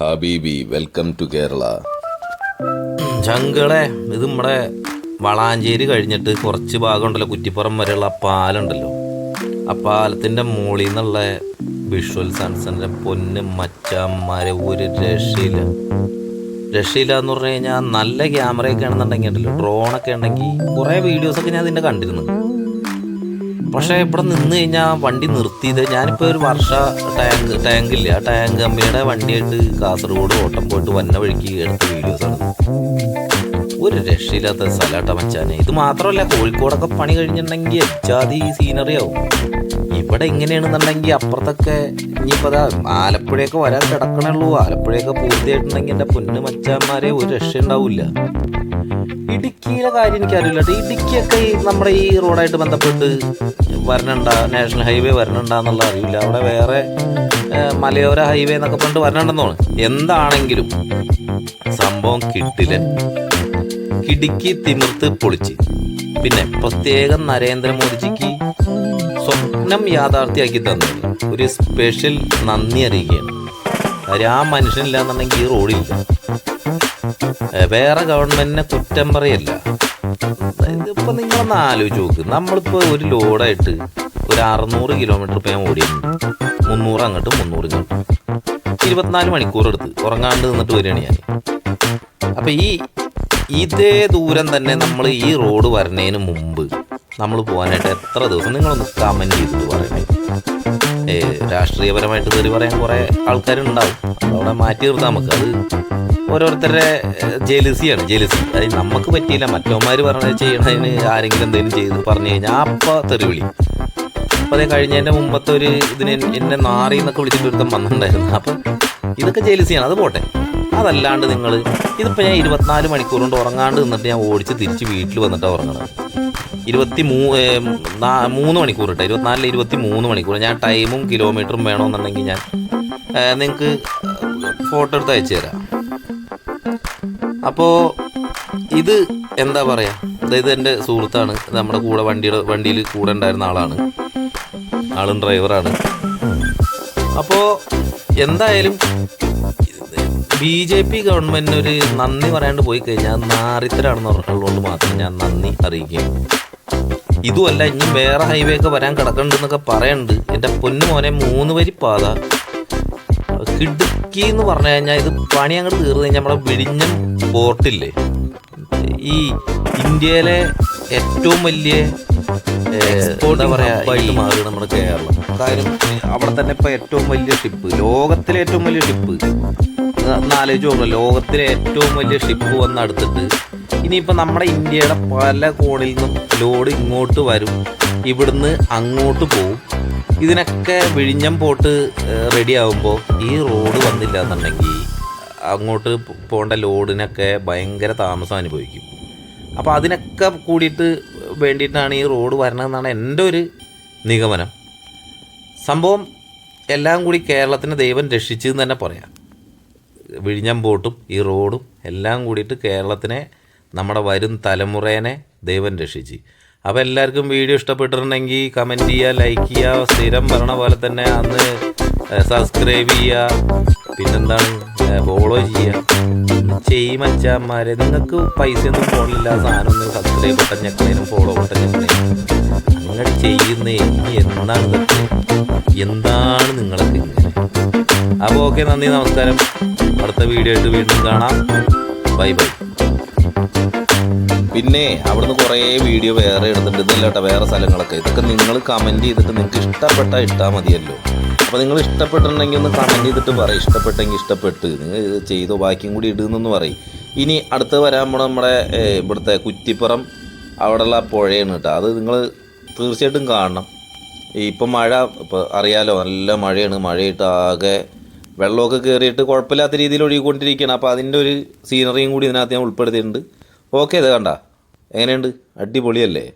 ഹബീബി welcome to Kerala. ചങ്കളെ ഇത് നമ്മുടെ വളാഞ്ചേരി കഴിഞ്ഞിട്ട് കുറച്ച് ഭാഗമുണ്ടല്ലോ കുറ്റിപ്പുറം വരെയുള്ള പാലുണ്ടല്ലോ. ആ പാലത്തിന്റെ മുകളിൽ നിന്നുള്ള വിഷ്വൽ സൺസന്റെ പൊന്ന് മച്ചാന്മാരെ ഒരു രക്ഷയില്ല. രക്ഷയില്ല എന്ന് പറഞ്ഞു കഴിഞ്ഞാൽ നല്ല ക്യാമറയൊക്കെ ആണെന്നുണ്ടെങ്കിൽ ഉണ്ടല്ലോ ഡ്രോണൊക്കെ ഉണ്ടെങ്കിൽ കുറേ വീഡിയോസൊക്കെ ഞാൻ ഇതിന്റെ കണ്ടിരുന്നു. പക്ഷേ ഇവിടെ നിന്ന് കഴിഞ്ഞാൽ വണ്ടി നിർത്തിയത് ഞാനിപ്പോൾ ഒരു വർഷ ടാങ്ക് ടാങ്കില്ല ആ ടാങ്ക് കമ്പനിയുടെ വണ്ടിയായിട്ട് കാസർഗോഡ് ഓട്ടം പോയിട്ട് വന്ന വഴിക്ക് എടുത്ത വീഡിയോസ് ആണ്. ഒരു രക്ഷയില്ലാത്ത സ്ഥലമാട്ട മച്ചാനെ. ഇത് മാത്രമല്ല കോഴിക്കോടൊക്കെ പണി കഴിഞ്ഞിട്ടുണ്ടെങ്കിൽ സീനറി ആവും. ഇവിടെ ഇങ്ങനെയാണെന്നുണ്ടെങ്കിൽ അപ്പുറത്തൊക്കെ ഇനിയിപ്പോൾ അതാ ആലപ്പുഴയൊക്കെ വരാൻ കിടക്കണുള്ളൂ ആലപ്പുഴയൊക്കെ പൂർത്തിയായിട്ടുണ്ടെങ്കിൽ എന്റെ പൊന്ന് മച്ചാന്മാരെ ഒരു രക്ഷ ഉണ്ടാവില്ല ഇടുക്കിയിലെ കാര്യം എനിക്കറിയില്ല. ഇടുക്കിയൊക്കെ ഈ നമ്മുടെ ഈ റോഡായിട്ട് ബന്ധപ്പെട്ട് വരണണ്ട നാഷണൽ ഹൈവേ വരണണ്ട എന്നുള്ള അറിയില്ല. അവിടെ വേറെ മലയോര ഹൈവേ എന്നൊക്കെ പറഞ്ഞിട്ട് വരണണ്ടെന്നാണ് എന്താണെങ്കിലും സംഭവം കിട്ടില്ല. കിടുക്കി തിമിർത്ത് പൊളിച്ച്. പിന്നെ പ്രത്യേകം നരേന്ദ്രമോദിജിക്ക് സ്വപ്നം യാഥാർത്ഥ്യമാക്കി തന്നത് ഒരു സ്പെഷ്യൽ നന്ദി അറിയിക്കുകയാണ്. കാര്യം ആ മനുഷ്യനില്ലാന്നുണ്ടെങ്കിൽ ഈ റോഡില്ല. വേറെ ഗവൺമെന്റിനെ കുറ്റം പറയല്ല. ഇതിപ്പോ നിങ്ങളൊന്ന് ആലോചിച്ച് നോക്ക്. നമ്മളിപ്പോ ഒരു ലോഡായിട്ട് ഒരു അറുന്നൂറ് കിലോമീറ്റർ ഇപ്പൊ ഞാൻ ഓടിയിട്ടുണ്ട്. മുന്നൂറ് അങ്ങോട്ട് മുന്നൂറ് ഇങ്ങോട്ട്. ഇരുപത്തിനാല് മണിക്കൂർ എടുത്ത് ഉറങ്ങാണ്ട് നിന്നിട്ട് വരികയാണ് ഞാൻ. അപ്പൊ ഈ ഇതേ ദൂരം തന്നെ നമ്മൾ ഈ റോഡ് വരുന്നതിന് മുമ്പ് നമ്മൾ പോകാനായിട്ട് എത്ര ദിവസം നിങ്ങളൊന്ന് കമന്റ് ചെയ്തിട്ട് പറയണേ? രാഷ്ട്രീയപരമായിട്ട് തെറി പറയാൻ കുറേ ആൾക്കാരുണ്ടാവും. അതവിടെ മാറ്റി നിർത്താം നമുക്ക് അത് ഓരോരുത്തരുടെ ജെലിസിയാണ് ജെലിസി അത് നമുക്ക് പറ്റിയില്ല. മറ്റവന്മാർ പറഞ്ഞ ചെയ്യണതിന് ആരെങ്കിലും എന്തെങ്കിലും ചെയ്ത് പറഞ്ഞു കഴിഞ്ഞാൽ അപ്പം തെറി വിളി. അപ്പം അതേ കഴിഞ്ഞതിന്റെ മുമ്പത്തെ ഒരു ഇതിന് എന്നെ നാറി എന്നൊക്കെ വിളിച്ചിട്ട് ഒരുത്തം വന്നിട്ടുണ്ടായിരുന്നു. അപ്പം ഇതൊക്കെ ജെലിസിയാണ് അത് പോട്ടെ. അതല്ലാണ്ട് നിങ്ങൾ ഇതിപ്പോൾ ഞാൻ ഇരുപത്തിനാല് മണിക്കൂർ കൊണ്ട് ഉറങ്ങാണ്ട് നിന്നിട്ട് ഞാൻ ഓടിച്ച് തിരിച്ച് വീട്ടിൽ വന്നിട്ടാണ് ഉറങ്ങണത്. ഇരുപത്തി മൂ ഏ, മൂന്ന് മണിക്കൂർ കേട്ടോ ഇരുപത്തിനാലിൽ ഇരുപത്തി മൂന്ന് മണിക്കൂർ. ഞാൻ ടൈമും കിലോമീറ്ററും വേണമെന്നുണ്ടെങ്കിൽ ഞാൻ നിങ്ങൾക്ക് ഫോട്ടോ എടുത്ത് അയച്ചു തരാം. അപ്പോൾ ഇത് എന്താ പറയുക അതായത് എന്റെ സുഹൃത്താണ് നമ്മുടെ കൂടെ വണ്ടിയുടെ വണ്ടിയിൽ കൂടെ ഉണ്ടായിരുന്ന ആളാണ്. ആളും ഡ്രൈവറാണ്. അപ്പോൾ എന്തായാലും ബി ജെ പി ഗവൺമെന്റിന് ഒരു നന്ദി പറയാണ്ട് പോയി കഴിഞ്ഞാൽ നാറിത്തരാണെന്ന് ഉള്ളതുകൊണ്ട് മാത്രം ഞാൻ നന്ദി അറിയിക്കും. ഇതുമല്ല ഇനി വേറെ ഹൈവേ ഒക്കെ വരാൻ കിടക്കണ്ടെന്നൊക്കെ പറയുന്നുണ്ട് എന്റെ പൊന്നു മോനെ മൂന്ന് വരി പാത. കിടുക്കി എന്ന് പറഞ്ഞു കഴിഞ്ഞാൽ ഇത് പണി അങ്ങോട്ട് തീർന്നു കഴിഞ്ഞാൽ നമ്മളെ വിഴിഞ്ഞം പോർട്ടില്ലേ ഈ ഇന്ത്യയിലെ ഏറ്റവും വലിയ എന്താ പറയുക മാറുക നമ്മുടെ കേരളം. കാര്യം അവിടെ തന്നെ ഇപ്പൊ ഏറ്റവും വലിയ ഷിപ്പ് ലോകത്തിലെ ഏറ്റവും വലിയ ഷിപ്പ് നാലോചിച്ച് നോക്കണം ലോകത്തിലെ ഏറ്റവും വലിയ ഷിപ്പ് വന്ന് അടുത്തിട്ട്. ഇനിയിപ്പോൾ നമ്മുടെ ഇന്ത്യയുടെ പല കോണിൽ നിന്നും ലോഡ് ഇങ്ങോട്ട് വരും ഇവിടുന്ന് അങ്ങോട്ട് പോവും. ഇതിനൊക്കെ വിഴിഞ്ഞം പോട്ട് റെഡി ആകുമ്പോൾ ഈ റോഡ് വന്നില്ല എന്നുണ്ടെങ്കിൽ അങ്ങോട്ട് പോകേണ്ട ലോഡിനൊക്കെ ഭയങ്കര താമസം അനുഭവിക്കും. അപ്പോൾ അതിനൊക്കെ കൂടിയിട്ട് വേണ്ടിയിട്ടാണ് ഈ റോഡ് വരണമെന്നാണ് എന്റെ ഒരു നിഗമനം. സംഭവം എല്ലാം കൂടി കേരളത്തിന് ദൈവം രക്ഷിച്ചു എന്ന് തന്നെ പറയാം. വിഴിഞ്ഞം ബോട്ടും ഈ റോഡും എല്ലാം കൂടിയിട്ട് കേരളത്തിനെ നമ്മുടെ വരും തലമുറേനെ ദൈവം രക്ഷിച്ച്. അപ്പോൾ എല്ലാവർക്കും വീഡിയോ ഇഷ്ടപ്പെട്ടിട്ടുണ്ടെങ്കിൽ കമന്റ് ചെയ്യുക ലൈക്ക് ചെയ്യുക സ്ഥിരം പറഞ്ഞ പോലെ തന്നെ അന്ന് സബ്സ്ക്രൈബ് ചെയ്യുക പിന്നെന്താണ് ഫോളോ ചെയ്യുക. ചെയ്യും അച്ഛന്മാരെ നിങ്ങൾക്ക് പൈസയൊന്നും ഫോണിലില്ല ഒന്ന് സബ്സ്ക്രൈബ് ബട്ടൺ ഞെക്കണേനും ഫോളോ ബട്ടൺ ഞെക്കണേനും നിങ്ങൾ ചെയ്യുന്നേ എന്താണ്? എന്താണ് നിങ്ങളൊക്കെ ഇങ്ങനെ അപ്പോൾ ഓക്കെ നന്ദി നമസ്കാരം. അടുത്ത വീഡിയോ ആയിട്ട് വീണ്ടും കാണാം. Bye bye. പിന്നെ അവിടുന്ന് കുറേ വീഡിയോ വേറെ എടുത്തിട്ടുണ്ട് ഇതല്ല കേട്ടോ വേറെ സ്ഥലങ്ങളൊക്കെ. ഇതൊക്കെ നിങ്ങൾ കമന്റ് ചെയ്തിട്ട് നിങ്ങൾക്ക് ഇഷ്ടപ്പെട്ടാൽ ഇട്ടാൽ മതിയല്ലോ. അപ്പോൾ നിങ്ങൾ ഇഷ്ടപ്പെട്ടിട്ടുണ്ടെങ്കിൽ ഒന്ന് കമന്റ് ചെയ്തിട്ട് പറയും. ഇഷ്ടപ്പെട്ടെങ്കിൽ ഇഷ്ടപ്പെട്ട്. നിങ്ങൾ ഇത് ചെയ്തോ ബാക്കിയും കൂടി ഇടുന്നെന്ന് പറയും. ഇനി അടുത്ത് വരാൻ നമ്മുടെ ഇവിടുത്തെ കുറ്റിപ്പുറം അവിടെയുള്ള പുഴയാണ് കേട്ടോ. അത് നിങ്ങൾ തീർച്ചയായിട്ടും കാണണം. ഇപ്പം മഴ ഇപ്പോൾ അറിയാലോ നല്ല മഴയാണ്. മഴയിട്ട് ആകെ വെള്ളമൊക്കെ കയറിയിട്ട് കുഴപ്പമില്ലാത്ത രീതിയിൽ ഒഴുകിക്കൊണ്ടിരിക്കുകയാണ്. അപ്പോൾ അതിന്റെ ഒരു സീനറിയും കൂടി ഇതിനകത്ത് ഞാൻ ഉൾപ്പെടുത്തിയിട്ടുണ്ട്. ഓക്കെ ഇത് കണ്ട. എങ്ങനെയുണ്ട്? അടിപൊളിയല്ലേ?